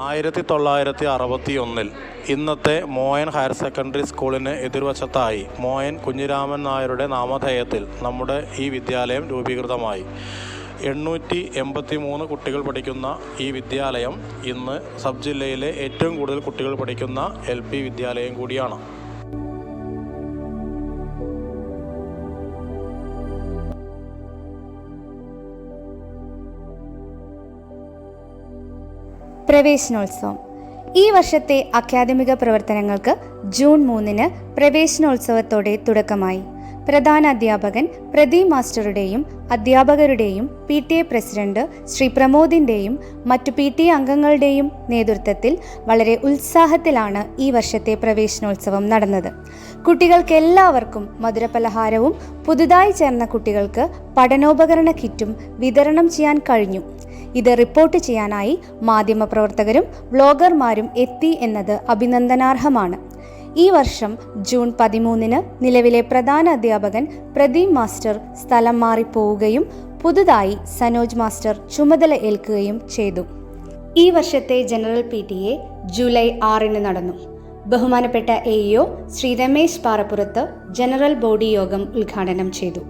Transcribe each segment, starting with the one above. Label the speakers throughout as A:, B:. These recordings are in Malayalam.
A: ആയിരത്തി തൊള്ളായിരത്തി അറുപത്തി ഒന്നിൽ ഇന്നത്തെ മോയൻ ഹയർ സെക്കൻഡറി സ്കൂളിന് എതിർവശത്തായി മോയൻ കുഞ്ഞിരാമൻ നായരുടെ നാമധേയത്തിൽ നമ്മുടെ ഈ വിദ്യാലയം രൂപീകൃതമായി. എണ്ണൂറ്റി എൺപത്തി മൂന്ന് കുട്ടികൾ പഠിക്കുന്ന ഈ വിദ്യാലയം ഇന്ന് സബ് ജില്ലയിലെ ഏറ്റവും കൂടുതൽ കുട്ടികൾ പഠിക്കുന്ന എൽ പി വിദ്യാലയം കൂടിയാണ്.
B: പ്രവേശനോത്സവം. ഈ വർഷത്തെ അക്കാദമിക പ്രവർത്തനങ്ങൾക്ക് ജൂൺ മൂന്നിന് പ്രവേശനോത്സവത്തോടെ തുടക്കമായി. പ്രധാന അധ്യാപകൻ പ്രദീപ് മാസ്റ്ററുടെയും അധ്യാപകരുടെയും P T A president Shri പ്രമോദിന്റെയും മറ്റു പി ടി എ അംഗങ്ങളുടെയും നേതൃത്വത്തിൽ വളരെ ഉത്സാഹത്തിലാണ് ഈ വർഷത്തെ പ്രവേശനോത്സവം നടന്നത്. കുട്ടികൾക്ക് എല്ലാവർക്കും മധുരപലഹാരവും പുതുതായി ചേർന്ന കുട്ടികൾക്ക് പഠനോപകരണ കിറ്റും വിതരണം ചെയ്യാൻ കഴിഞ്ഞു. ഇത് റിപ്പോർട്ട് ചെയ്യാനായി മാധ്യമപ്രവർത്തകരും വ്ളോഗർമാരും എത്തി എന്നത് അഭിനന്ദനാർഹമാണ്. ഈ വർഷം ജൂൺ പതിമൂന്നിന് നിലവിലെ പ്രധാന അധ്യാപകൻ പ്രദീപ് മാസ്റ്റർ സ്ഥലം മാറിപ്പോവുകയും പുതുതായി സനോജ് മാസ്റ്റർ ചുമതല ഏൽക്കുകയും ചെയ്തു. ഈ വർഷത്തെ general P T A July ആറിന് നടന്നു. ബഹുമാനപ്പെട്ട A Shri Ramesh Parappurathu general body യോഗം ഉദ്ഘാടനം ചെയ്തു.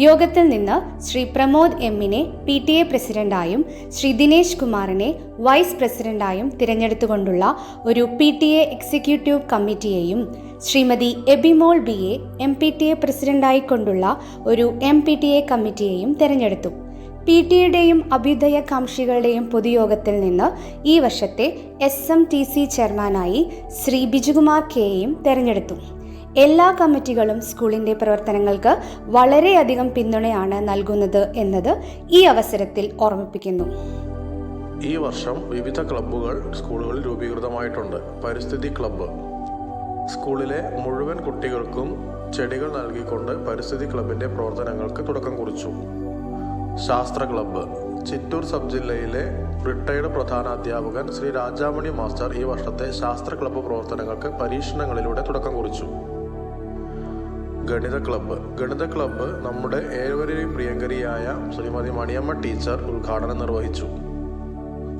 B: യോഗത്തിൽ നിന്ന് ശ്രീ പ്രമോദ് എമ്മിനെ പി ടി എ പ്രസിഡന്റായും ശ്രീ ദിനേശ് കുമാറിനെ വൈസ് പ്രസിഡന്റായും തിരഞ്ഞെടുത്തുകൊണ്ടുള്ള ഒരു P T A executive കമ്മിറ്റിയെയും Shrimati Abimol B A M P T A പ്രസിഡന്റായിക്കൊണ്ടുള്ള ഒരു എം പി ടി എ കമ്മിറ്റിയെയും തിരഞ്ഞെടുത്തു. പി ടിയുടെയും അഭ്യുദയകാംക്ഷികളുടെയും പൊതുയോഗത്തിൽ നിന്ന് ഈ വർഷത്തെ എസ് എം ടി സി ചെയർമാനായി ശ്രീ ബിജുകുമാർ കെയെയും തെരഞ്ഞെടുത്തു. എല്ലാ കമ്മിറ്റികളും സ്കൂളിന്റെ പ്രവർത്തനങ്ങൾക്ക് വളരെയധികം പിന്തുണയാണ് നൽകുന്നത് എന്നത് ഈ അവസരത്തിൽ ഓർമ്മിപ്പിക്കുന്നു.
A: ഈ വർഷം വിവിധ ക്ലബ്ബുകൾ സ്കൂളുകളിൽ രൂപീകൃതമായിട്ടുണ്ട്. പരിസ്ഥിതി ക്ലബ്ബ്. സ്കൂളിലെ മുഴുവൻ കുട്ടികൾക്കും ചെടികൾ നൽകിക്കൊണ്ട് പരിസ്ഥിതി ക്ലബിന്റെ പ്രവർത്തനങ്ങൾക്ക് തുടക്കം കുറിച്ചു. ശാസ്ത്ര ക്ലബ്ബ്. ചിറ്റൂർ സബ് ജില്ലയിലെ റിട്ടയർഡ് പ്രധാന അധ്യാപകൻ ശ്രീ രാജാമണി മാസ്റ്റർ ഈ വർഷത്തെ ശാസ്ത്ര ക്ലബ്ബ് പ്രവർത്തനങ്ങൾക്ക് പരീക്ഷണങ്ങളിലൂടെ തുടക്കം കുറിച്ചു. ഗണിത ക്ലബ്ബ് ഗണിത ക്ലബ്ബ് നമ്മുടെ ഏവരെയും പ്രിയങ്കരിയായ ശ്രീമതി മണിയമ്മ ടീച്ചർ ഉദ്ഘാടനം നിർവഹിച്ചു.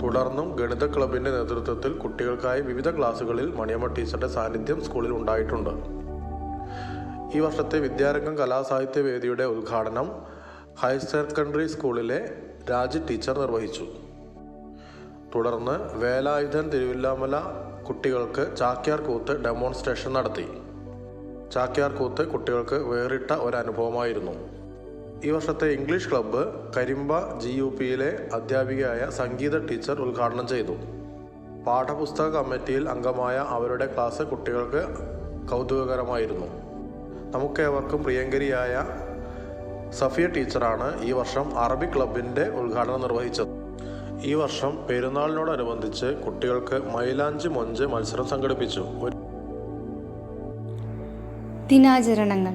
A: തുടർന്നും ഗണിത ക്ലബിന്റെ നേതൃത്വത്തിൽ കുട്ടികൾക്കായി വിവിധ ക്ലാസുകളിൽ മണിയമ്മ ടീച്ചറുടെ സാന്നിധ്യം സ്കൂളിൽ ഉണ്ടായിട്ടുണ്ട്. ഈ വർഷത്തെ വിദ്യാരംഗം കലാസാഹിത്യ വേദിയുടെ ഉദ്ഘാടനം ഹയർ സെക്കൻഡറി സ്കൂളിലെ രാജ് ടീച്ചർ നിർവഹിച്ചു. തുടർന്ന് വേലായുധൻ തിരുവില്ലാമല കുട്ടികൾക്ക് ചാക്യാർ കൂത്ത് ഡെമോൺസ്ട്രേഷൻ നടത്തി. ചാക്യാർ കൂത്ത് കുട്ടികൾക്ക് വേറിട്ട ഒരു അനുഭവമായിരുന്നു ഈ വർഷത്തെ English club Karimba G U പിയിലെ അധ്യാപികയായ സംഗീത ടീച്ചർ ഉദ്ഘാടനം ചെയ്തു. പാഠപുസ്തക കമ്മിറ്റിയിൽ അംഗമായ അവരുടെ ക്ലാസ് കുട്ടികൾക്ക് കൗതുകകരമായിരുന്നു. നമുക്കേവർക്കും പ്രിയങ്കരിയായ സഫിയ ടീച്ചറാണ് ഈ വർഷം അറബി ക്ലബിന്റെ ഉദ്ഘാടനം നിർവഹിച്ചത്. ഈ വർഷം പെരുന്നാളിനോടനുബന്ധിച്ച് കുട്ടികൾക്ക് മൈലാഞ്ചി മൊഞ്ച് മത്സരം സംഘടിപ്പിച്ചു.
B: ദിനാചരണങ്ങൾ.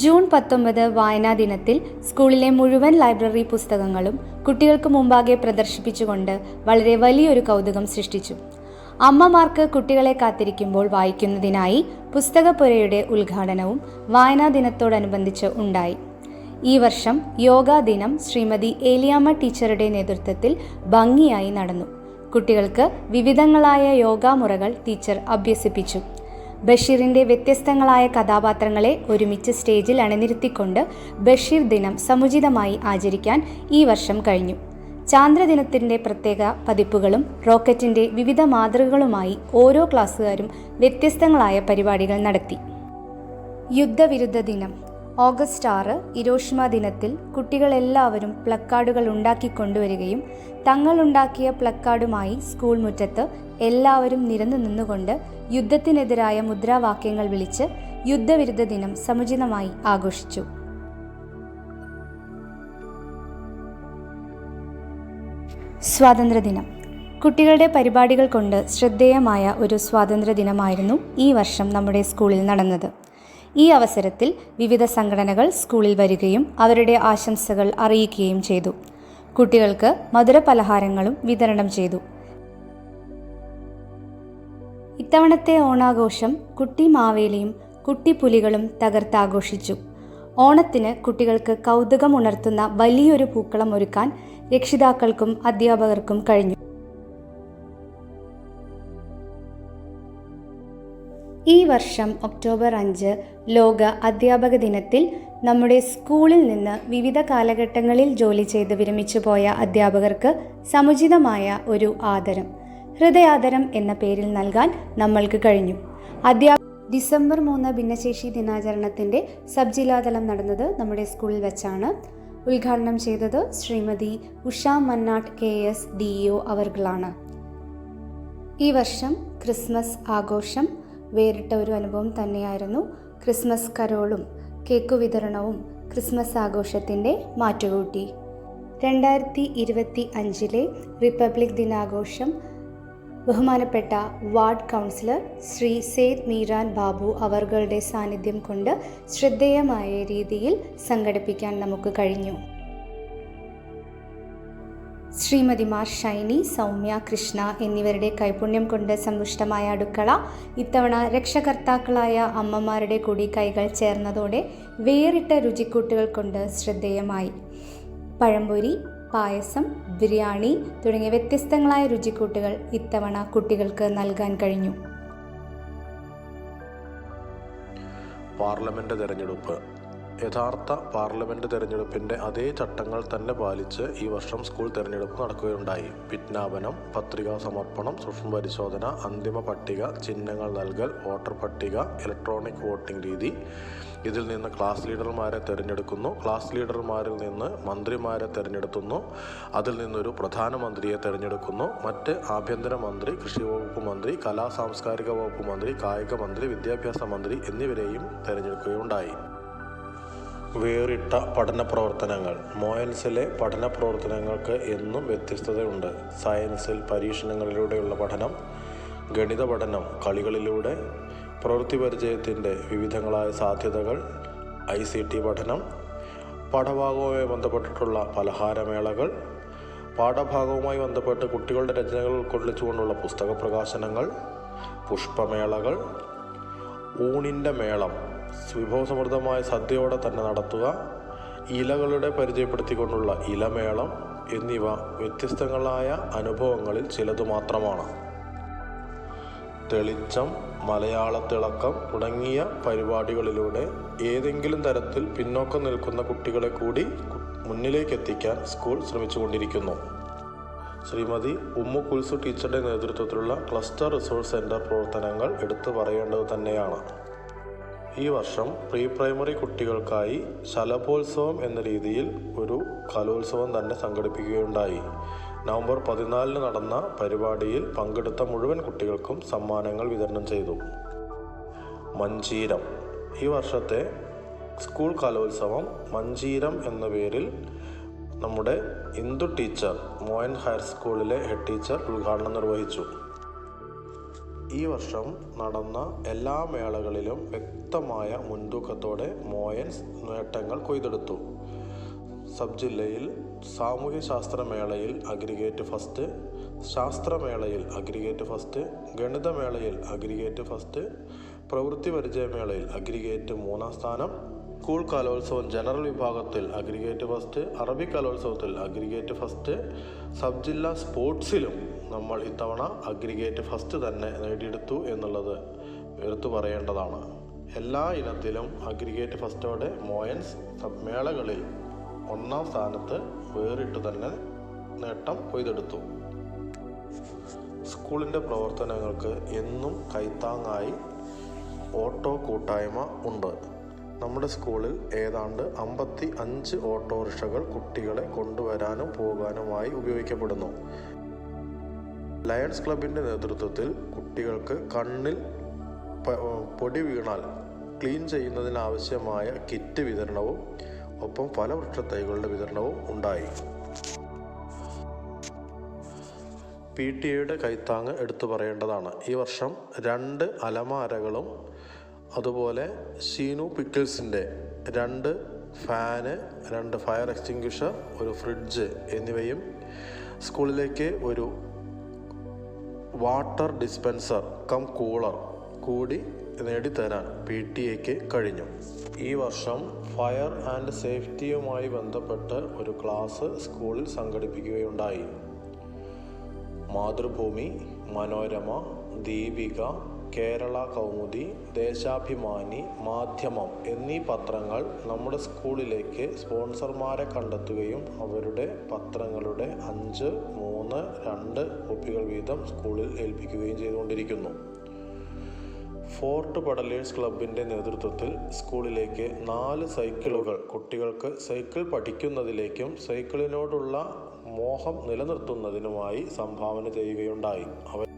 B: ജൂൺ പത്തൊമ്പത് വായനാ ദിനത്തിൽ സ്കൂളിലെ മുഴുവൻ ലൈബ്രറി പുസ്തകങ്ങളും കുട്ടികൾക്ക് മുമ്പാകെ പ്രദർശിപ്പിച്ചുകൊണ്ട് വളരെ വലിയൊരു കൗതുകം സൃഷ്ടിച്ചു. അമ്മമാർക്ക് കുട്ടികളെ കാത്തിരിക്കുമ്പോൾ വായിക്കുന്നതിനായി പുസ്തകപ്പുരയുടെ ഉദ്ഘാടനവും വായനാ ദിനത്തോടനുബന്ധിച്ച് ഉണ്ടായി. ഈ വർഷം യോഗാ ദിനം ശ്രീമതി ഏലിയാമ ടീച്ചറുടെ നേതൃത്വത്തിൽ ഭംഗിയായി നടന്നു. കുട്ടികൾക്ക് വിവിധങ്ങളായ യോഗാ മുറകൾ ടീച്ചർ അഭ്യസിപ്പിച്ചു. ബഷീറിന്റെ വ്യത്യസ്തങ്ങളായ കഥാപാത്രങ്ങളെ ഒരുമിച്ച് സ്റ്റേജിൽ അണിനിരത്തിക്കൊണ്ട് ബഷീർ ദിനം സമുചിതമായി ആചരിക്കാൻ ഈ വർഷം കഴിഞ്ഞു. ചാന്ദ്രദിനത്തിന്റെ പ്രത്യേക പതിപ്പുകളും റോക്കറ്റിന്റെ വിവിധ മാതൃകകളുമായി ഓരോ ക്ലാസ്സുകാരും വ്യത്യസ്തങ്ങളായ പരിപാടികൾ നടത്തി. യുദ്ധവിരുദ്ധ ദിനം. ഓഗസ്റ്റ് ആറ് ഇരോഷിമ ദിനത്തിൽ കുട്ടികളെല്ലാവരും പ്ലക്കാർഡുകൾ ഉണ്ടാക്കി കൊണ്ടുവരികയും തങ്ങളുണ്ടാക്കിയ പ്ലക്കാർഡുമായി സ്കൂൾ മുറ്റത്ത് എല്ലാവരും നിരന്നു നിന്നുകൊണ്ട് യുദ്ധത്തിനെതിരായ മുദ്രാവാക്യങ്ങൾ വിളിച്ച് യുദ്ധവിരുദ്ധ ദിനം സമുചിതമായി ആഘോഷിച്ചു. സ്വാതന്ത്ര്യദിനം. കുട്ടികളുടെ പരിപാടികൾ കൊണ്ട് ശ്രദ്ധേയമായ ഒരു സ്വാതന്ത്ര്യദിനമായിരുന്നു ഈ വർഷം നമ്മുടെ സ്കൂളിൽ നടന്നത്. ഈ അവസരത്തിൽ വിവിധ സംഘടനകൾ സ്കൂളിൽ വരികയും അവരുടെ ആശംസകൾ അറിയിക്കുകയും ചെയ്തു. കുട്ടികൾക്ക് മധുരപലഹാരങ്ങളും വിതരണം ചെയ്തു. ഇത്തവണത്തെ ഓണാഘോഷം കുട്ടി മാവേലിയും കുട്ടിപ്പുലികളും തകർത്താഘോഷിച്ചു. ഓണത്തിന് കുട്ടികൾക്ക് കൗതുകം ഉണർത്തുന്ന വലിയൊരു പൂക്കളം ഒരുക്കാൻ രക്ഷിതാക്കൾക്കും അധ്യാപകർക്കും കഴിഞ്ഞു. ഈ വർഷം ഒക്ടോബർ അഞ്ച് ലോക അധ്യാപക ദിനത്തിൽ നമ്മുടെ സ്കൂളിൽ നിന്ന് വിവിധ കാലഘട്ടങ്ങളിൽ ജോലി ചെയ്ത് വിരമിച്ചു പോയ അധ്യാപകർക്ക് സമുചിതമായ ഒരു ആദരം. ഹൃദയാദരം എന്ന പേരിൽ നൽകാൻ നമ്മൾക്ക് കഴിഞ്ഞു. അധ്യാപക ഡിസംബർ മൂന്ന് ഭിന്നശേഷി ദിനാചരണത്തിന്റെ സബ് ജില്ലാതലം നടന്നത് നമ്മുടെ സ്കൂളിൽ വെച്ചാണ്. ഉദ്ഘാടനം ചെയ്തത് Shrimati Usha Mannat K S D O അവർകളാണ്. ഈ വർഷം ക്രിസ്മസ് ആഘോഷം വേറിട്ട ഒരു അനുഭവം തന്നെയായിരുന്നു. ക്രിസ്മസ് കരോളും കേക്ക് വിതരണവും ക്രിസ്മസ് ആഘോഷത്തിന്റെ മാറ്റുകൂട്ടി. രണ്ടായിരത്തി ഇരുപത്തി അഞ്ചിലെ റിപ്പബ്ലിക് ദിനാഘോഷം ബഹുമാനപ്പെട്ട വാർഡ് കൗൺസിലർ ശ്രീ സെയ്ദ് മീരാൻ ബാബു അവർകളുടെ സാന്നിധ്യം കൊണ്ട് ശ്രദ്ധേയമായ രീതിയിൽ സംഘടിപ്പിക്കാൻ നമുക്ക് കഴിഞ്ഞു. ശ്രീമതിമാർ ഷൈനി സൗമ്യ കൃഷ്ണ എന്നിവരുടെ കൈപുണ്യം കൊണ്ട് സമ്പുഷ്ടമായ അടുക്കള ഇത്തവണ രക്ഷകർത്താക്കളായ അമ്മമാരുടെ കൂടി കൈകൾ ചേർന്നതോടെ വേറിട്ട രുചിക്കൂട്ടുകൾ കൊണ്ട് ശ്രദ്ധേയമായി. പഴംപൊരി പായസം ബിരിയാണി തുടങ്ങിയ വ്യത്യസ്തങ്ങളായ രുചിക്കൂട്ടുകൾ ഇത്തവണ കുട്ടികൾക്ക് നൽകാൻ കഴിഞ്ഞു.
A: പാർലമെന്റ് തെരഞ്ഞെടുപ്പ്. യഥാർത്ഥ പാർലമെന്റ് തെരഞ്ഞെടുപ്പിന്റെ അതേ ചട്ടങ്ങൾ തന്നെ പാലിച്ച് ഈ വർഷം സ്കൂൾ തെരഞ്ഞെടുപ്പ് നടക്കുകയുണ്ടായി. വിജ്ഞാപനം പത്രികാ സമർപ്പണം സൂക്ഷ്മ പരിശോധന അന്തിമ പട്ടിക ചിഹ്നങ്ങൾ നൽകൽ വോട്ടർ പട്ടിക ഇലക്ട്രോണിക് വോട്ടിംഗ് രീതി ഇതിൽ നിന്ന് ക്ലാസ് ലീഡർമാരെ തിരഞ്ഞെടുക്കുന്നു. ക്ലാസ് ലീഡർമാരിൽ നിന്ന് മന്ത്രിമാരെ തിരഞ്ഞെടുക്കുന്നു. അതിൽ നിന്നൊരു പ്രധാനമന്ത്രിയെ തിരഞ്ഞെടുക്കുന്നു. മറ്റ് ആഭ്യന്തരമന്ത്രി കൃഷി വകുപ്പ് മന്ത്രി കലാ സാംസ്കാരിക വകുപ്പ് മന്ത്രി കായിക മന്ത്രി വിദ്യാഭ്യാസ മന്ത്രി എന്നിവരെയും തിരഞ്ഞെടുക്കുകയുണ്ടായി. വേറിട്ട പഠന പ്രവർത്തനങ്ങൾ. മോയൻസിലെ പഠന പ്രവർത്തനങ്ങൾക്ക് എന്നും വ്യത്യസ്തതയുണ്ട്. സയൻസിൽ പരീക്ഷണങ്ങളിലൂടെയുള്ള പഠനം ഗണിത പഠനം കളികളിലൂടെ പ്രവൃത്തി പരിചയത്തിന്റെ വിവിധങ്ങളായ സാധ്യതകൾ ഐ സി ടി പഠനം പാഠഭാഗവുമായി ബന്ധപ്പെട്ടിട്ടുള്ള പലഹാരമേളകൾ പാഠഭാഗവുമായി ബന്ധപ്പെട്ട് കുട്ടികളുടെ രചനകൾ ഉൾക്കൊള്ളിച്ചുകൊണ്ടുള്ള പുസ്തക പ്രകാശനങ്ങൾ പുഷ്പമേളകൾ ഊണിന്റെ മേളം വിഭവസമൃദ്ധമായ സദ്യയോടെ തന്നെ നടത്തുക ഇലകളുടെ പരിചയപ്പെടുത്തിക്കൊണ്ടുള്ള ഇലമേളം എന്നിവ വ്യത്യസ്തങ്ങളായ അനുഭവങ്ങളിൽ ചിലതു മാത്രമാണ്. തെളിച്ചം മലയാളത്തിളക്കം തുടങ്ങിയ പരിപാടികളിലൂടെ ഏതെങ്കിലും തരത്തിൽ പിന്നോക്കം നിൽക്കുന്ന കുട്ടികളെ കൂടി മുന്നിലേക്കെത്തിക്കാൻ സ്കൂൾ ശ്രമിച്ചുകൊണ്ടിരിക്കുന്നു. ശ്രീമതി ഉമ്മു കുൽസു ടീച്ചറുടെ നേതൃത്വത്തിലുള്ള ക്ലസ്റ്റർ റിസോഴ്സ് സെന്റർ പ്രവർത്തനങ്ങൾ എടുത്തു പറയേണ്ടത് തന്നെയാണ്. ഈ വർഷം പ്രീ പ്രൈമറി കുട്ടികൾക്കായി ശലഭോത്സവം എന്ന രീതിയിൽ ഒരു കലോത്സവം തന്നെ സംഘടിപ്പിക്കുകയുണ്ടായി. നവംബർ പതിനാലിന് നടന്ന പരിപാടിയിൽ പങ്കെടുത്ത മുഴുവൻ കുട്ടികൾക്കും സമ്മാനങ്ങൾ വിതരണം ചെയ്തു. മഞ്ചീരം. ഈ വർഷത്തെ സ്കൂൾ കലോത്സവം മഞ്ചീരം എന്ന പേരിൽ നമ്മുടെ Indu teacher Moyan higher school head teacher ഉദ്ഘാടനം നിർവഹിച്ചു. ഈ വർഷം നടന്ന എല്ലാ മേളകളിലും വ്യക്തമായ മുൻതൂക്കത്തോടെ മോയൻസ് നേട്ടങ്ങൾ കൊയ്തെടുത്തു. സബ് ജില്ലയിൽ സാമൂഹ്യശാസ്ത്ര ശാസ്ത്രമേളയിൽ അഗ്രിഗേറ്റ് ഫസ്റ്റ് ശാസ്ത്രമേളയിൽ അഗ്രിഗേറ്റ് ഫസ്റ്റ് ഗണിതമേളയിൽ അഗ്രിഗേറ്റ് ഫസ്റ്റ് പ്രവൃത്തി പരിചയമേളയിൽ അഗ്രിഗേറ്റ് മൂന്നാം സ്ഥാനം സ്കൂൾ കലോത്സവം ജനറൽ വിഭാഗത്തിൽ അഗ്രിഗേറ്റ് ഫസ്റ്റ് അറബി കലോത്സവത്തിൽ അഗ്രിഗേറ്റ് ഫസ്റ്റ് സബ് ജില്ലാ സ്പോർട്സിലും നമ്മൾ ഇത്തവണ അഗ്രിഗേറ്റ് ഫസ്റ്റ് തന്നെ നേടിയെടുത്തു എന്നുള്ളത് എടുത്തു പറയേണ്ടതാണ്. എല്ലാ ഇനത്തിലും അഗ്രിഗേറ്റ് ഫസ്റ്റോടെ മോയൻസ് സബ്മേളകളിൽ ഒന്നാം സ്ഥാനത്ത് വേറിട്ട് തന്നെ നേട്ടം കൊയ്തെടുത്തു. സ്കൂളിന്റെ പ്രവർത്തനങ്ങൾക്ക് എന്നും കൈത്താങ്ങായി ഓട്ടോ കൂട്ടായ്മ ഉണ്ട്. നമ്മുടെ സ്കൂളിൽ ഏതാണ്ട് അമ്പത്തി അഞ്ച് ഓട്ടോറിക്ഷകൾ കുട്ടികളെ കൊണ്ടുവരാനും പോകാനുമായി ഉപയോഗിക്കപ്പെടുന്നു. ലയൺസ് ക്ലബിന്റെ നേതൃത്വത്തിൽ കുട്ടികൾക്ക് കണ്ണിൽ പൊടി വീണാൽ ക്ലീൻ ചെയ്യുന്നതിനാവശ്യമായ കിറ്റ് വിതരണവും ഒപ്പം പല തൈകളുടെ വിതരണവും ഉണ്ടായി. പി ടി എയുടെ കൈത്താങ് എടുത്തു പറയേണ്ടതാണ്. ഈ വർഷം രണ്ട് അലമാരകളും അതുപോലെ സീനു പിക്കിൾസിന്റെ രണ്ട് ഫാന് രണ്ട് ഫയർ എക്സ്റ്റിങ്ക്വിഷർ ഒരു ഫ്രിഡ്ജ് എന്നിവയും സ്കൂളിലേക്ക് ഒരു വാട്ടർ ഡിസ്പെൻസർ കം കൂളർ കൂടി നേടിത്തരാൻ പി ടി എക്ക് കഴിഞ്ഞു. ഈ വർഷം ഫയർ ആൻഡ് സേഫ്റ്റിയുമായി ബന്ധപ്പെട്ട് ഒരു ക്ലാസ് സ്കൂളിൽ സംഘടിപ്പിക്കുകയുണ്ടായി. മാതൃഭൂമി മനോരമ ദീപിക കേരള കൗമുദി ദേശാഭിമാനി മാധ്യമം എന്നീ പത്രങ്ങൾ നമ്മുടെ സ്കൂളിലേക്ക് സ്പോൺസർമാരെ കണ്ടെത്തുകയും അവരുടെ പത്രങ്ങളുടെ അഞ്ച് മൂന്ന് രണ്ട് കോപ്പികൾ വീതം സ്കൂളിൽ ഏൽപ്പിക്കുകയും ചെയ്തുകൊണ്ടിരിക്കുന്നു. ഫോർട്ട് പടലേഴ്സ് ക്ലബിന്റെ നേതൃത്വത്തിൽ സ്കൂളിലേക്ക് നാല് സൈക്കിളുകൾ കുട്ടികൾക്ക് സൈക്കിൾ പഠിക്കുന്നതിലേക്കും സൈക്കിളിനോടുള്ള മോഹം നിലനിർത്തുന്നതിനുമായി സംഭാവന ചെയ്യുകയുണ്ടായി. അവരുടെ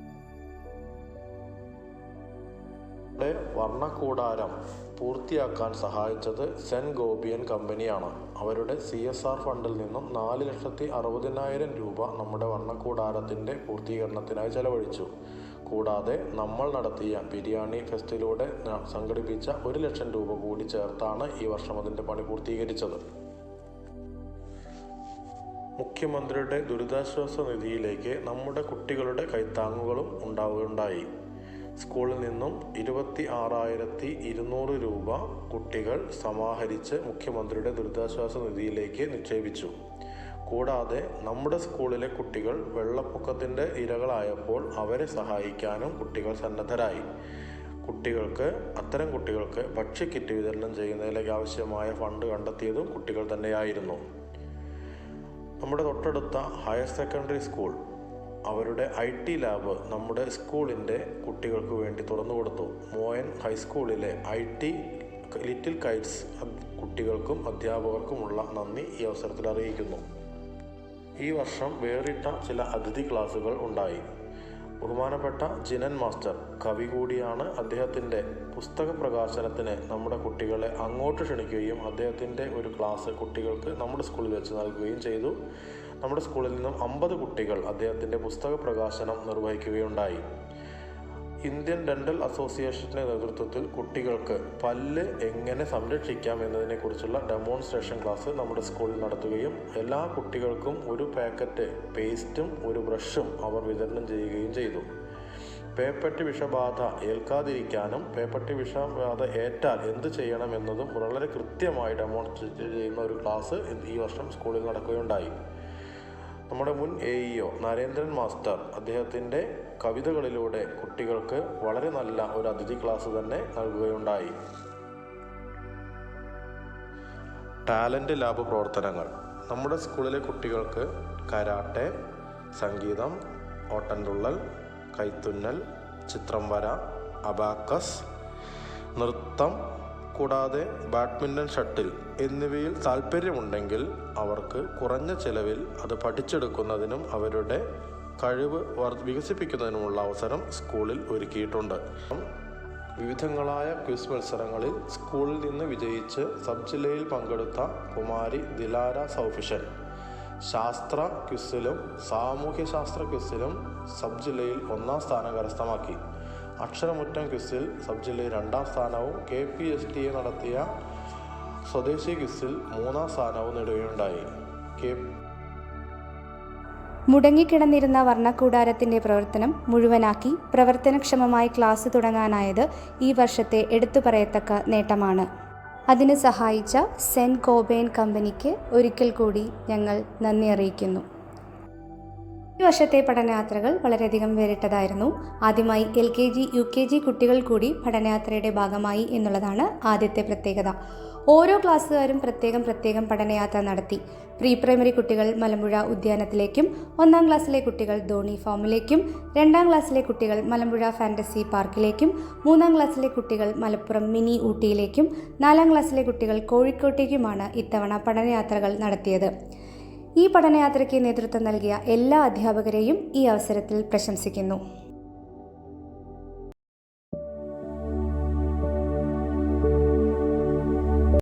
A: വർണക്കൂടാരം പൂർത്തിയാക്കാൻ സഹായിച്ചത് സെൻ ഗോപിയൻ കമ്പനിയാണ്. അവരുടെ സി എസ് ആർ ഫണ്ടിൽ നിന്നും നാല് ലക്ഷത്തി അറുപതിനായിരം രൂപ നമ്മുടെ വർണക്കൂടാരത്തിന്റെ പൂർത്തീകരണത്തിനായി ചെലവഴിച്ചു. കൂടാതെ നമ്മൾ നടത്തിയ ബിരിയാണി ഫെസ്റ്റിലൂടെ സംഘടിപ്പിച്ച ഒരു ലക്ഷം രൂപ കൂടി ചേർത്താണ് ഈ വർഷം അതിന്റെ പണി പൂർത്തീകരിച്ചത്. മുഖ്യമന്ത്രിയുടെ ദുരിതാശ്വാസ നിധിയിലേക്ക് നമ്മുടെ കുട്ടികളുടെ കൈത്താങ്ങുകളും ഉണ്ടാവുകയുണ്ടായി. സ്കൂളിൽ നിന്നും ഇരുപത്തി ആറായിരത്തി ഇരുന്നൂറ് രൂപ കുട്ടികൾ സമാഹരിച്ച് മുഖ്യമന്ത്രിയുടെ ദുരിതാശ്വാസ നിധിയിലേക്ക് നിക്ഷേപിച്ചു. കൂടാതെ നമ്മുടെ സ്കൂളിലെ കുട്ടികൾ വെള്ളപ്പൊക്കത്തിന്റെ ഇരകളായപ്പോൾ അവരെ സഹായിക്കാനും കുട്ടികൾ സന്നദ്ധരായി. കുട്ടികൾക്ക് അത്തരം കുട്ടികൾക്ക് ഭക്ഷ്യക്കിറ്റ് വിതരണം ചെയ്യുന്നതിലേക്ക് ആവശ്യമായ ഫണ്ട് കണ്ടെത്തിയതും കുട്ടികൾ തന്നെയായിരുന്നു. നമ്മുടെ തൊട്ടടുത്ത ഹയർ സെക്കൻഡറി സ്കൂൾ അവരുടെ ഐ ടി ലാബ് നമ്മുടെ സ്കൂളിന്റെ കുട്ടികൾക്ക് വേണ്ടി തുറന്നു കൊടുത്തു. മോയൻ ഹൈസ്കൂളിലെ ഐ ടി ലിറ്റിൽ കൈറ്റ്സ് കുട്ടികൾക്കും അധ്യാപകർക്കുമുള്ള നന്ദി ഈ അവസരത്തിൽ അറിയിക്കുന്നു. ഈ വർഷം വേറിട്ട ചില അതിഥി ക്ലാസുകൾ ഉണ്ടായി. ബഹുമാനപ്പെട്ട ജിനൻ മാസ്റ്റർ കവി കൂടിയാണ് അദ്ദേഹത്തിന്റെ പുസ്തക പ്രകാശനത്തിന് നമ്മുടെ കുട്ടികളെ അങ്ങോട്ട് ക്ഷണിക്കുകയും അദ്ദേഹത്തിന്റെ ഒരു ക്ലാസ് കുട്ടികൾക്ക് നമ്മുടെ സ്കൂളിൽ വെച്ച് നൽകുകയും ചെയ്തു. നമ്മുടെ സ്കൂളിൽ നിന്നും അമ്പത് കുട്ടികൾ അദ്ദേഹത്തിന്റെ പുസ്തക പ്രകാശനം നിർവഹിക്കുകയുണ്ടായി. ഇന്ത്യൻ ഡെന്റൽ അസോസിയേഷന്റെ നേതൃത്വത്തിൽ കുട്ടികൾക്ക് പല്ല് എങ്ങനെ സംരക്ഷിക്കാം എന്നതിനെക്കുറിച്ചുള്ള ഡെമോൺസ്ട്രേഷൻ ക്ലാസ് നമ്മുടെ സ്കൂളിൽ നടത്തുകയും എല്ലാ കുട്ടികൾക്കും ഒരു പാക്കറ്റ് പേസ്റ്റും ഒരു ബ്രഷും അവർ വിതരണം ചെയ്യുകയും ചെയ്തു. പേപ്പട്ടി വിഷബാധ ഏൽക്കാതിരിക്കാനും പേപ്പട്ടി വിഷബാധ ഏറ്റാൽ എന്ത് ചെയ്യണം എന്നതും വളരെ കൃത്യമായി ഡെമോൺസ്ട്രേറ്റ് ചെയ്യുന്ന ഒരു ക്ലാസ് ഈ വർഷം സ്കൂളിൽ നടക്കുകയുണ്ടായി. നമ്മുടെ മുൻ എ ഇഒ നരേന്ദ്രൻ മാസ്റ്റർ അദ്ദേഹത്തിന്റെ കവിതകളിലൂടെ കുട്ടികൾക്ക് വളരെ നല്ല ഒരു അതിഥി ക്ലാസ് തന്നെ നൽകുകയുണ്ടായി. ടാലന്റ് ലാബ് പ്രവർത്തനങ്ങൾ. നമ്മുടെ സ്കൂളിലെ കുട്ടികൾക്ക് കരാട്ടെ സംഗീതം ഓട്ടൻതുള്ളൽ കൈത്തുന്നൽ ചിത്രം വര അബാക്കസ് നൃത്തം കൂടാതെ ബാഡ്മിന്റൺ ഷട്ടിൽ എന്നിവയിൽ താല്പര്യമുണ്ടെങ്കിൽ അവർക്ക് കുറഞ്ഞ ചിലവിൽ അത് പഠിച്ചെടുക്കുന്നതിനും അവരുടെ കഴിവ് വികസിപ്പിക്കുന്നതിനുമുള്ള അവസരം സ്കൂളിൽ ഒരുക്കിയിട്ടുണ്ട്. വിവിധങ്ങളായ ക്വിസ് മത്സരങ്ങളിൽ സ്കൂളിൽ നിന്ന് വിജയിച്ച് സബ് ജില്ലയിൽ പങ്കെടുത്ത കുമാരി ദിലാര സൗഫിഷൻ ശാസ്ത്ര ക്വിസിലും സാമൂഹ്യശാസ്ത്ര ക്വിസിലും സബ് ജില്ലയിൽ ഒന്നാം സ്ഥാനം കരസ്ഥമാക്കി. അക്ഷരമുറ്റം ക്വിസിൽ സബ് ജില്ലയിൽ രണ്ടാം സ്ഥാനവും K P S T A നടത്തിയ സ്വദേശി ക്വിസിൽ മൂന്നാം സ്ഥാനവും നേടുകയുണ്ടായി. കെ
B: മുടങ്ങിക്കിടന്നിരുന്ന വർണക്കൂടാരത്തിന്റെ പ്രവർത്തനം മുഴുവനാക്കി പ്രവർത്തനക്ഷമമായി ക്ലാസ് തുടങ്ങാനായത് ഈ വർഷത്തെ എടുത്തു പറയത്തക്ക നേട്ടമാണ്. അതിന് സഹായിച്ച സെന്റ് കോബേൻ കമ്പനിക്ക് ഒരിക്കൽ കൂടി ഞങ്ങൾ നന്ദി അറിയിക്കുന്നു. ഈ വർഷത്തെ പഠനയാത്രകൾ വളരെയധികം വേറിട്ടതായിരുന്നു. ആദ്യമായി L K G U K G കുട്ടികൾ കൂടി പഠനയാത്രയുടെ ഭാഗമായി എന്നുള്ളതാണ് ആദ്യത്തെ പ്രത്യേകത. ഓരോ ക്ലാസ്സുകാരും പ്രത്യേകം പ്രത്യേകം പഠനയാത്ര നടത്തി. പ്രീ പ്രൈമറി കുട്ടികൾ മലമ്പുഴ ഉദ്യാനത്തിലേക്കും ഒന്നാം ക്ലാസ്സിലെ കുട്ടികൾ ധോണി ഫാമിലേക്കും രണ്ടാം ക്ലാസ്സിലെ കുട്ടികൾ മലമ്പുഴ ഫാന്റസി പാർക്കിലേക്കും മൂന്നാം ക്ലാസ്സിലെ കുട്ടികൾ മലപ്പുറം മിനി ഊട്ടിയിലേക്കും നാലാം ക്ലാസ്സിലെ കുട്ടികൾ കോഴിക്കോട്ടേക്കുമാണ് ഇത്തവണ പഠനയാത്രകൾ നടത്തിയത്. ഈ പഠനയാത്രയ്ക്ക് നേതൃത്വം നൽകിയ എല്ലാ അധ്യാപകരെയും ഈ അവസരത്തിൽ പ്രശംസിക്കുന്നു.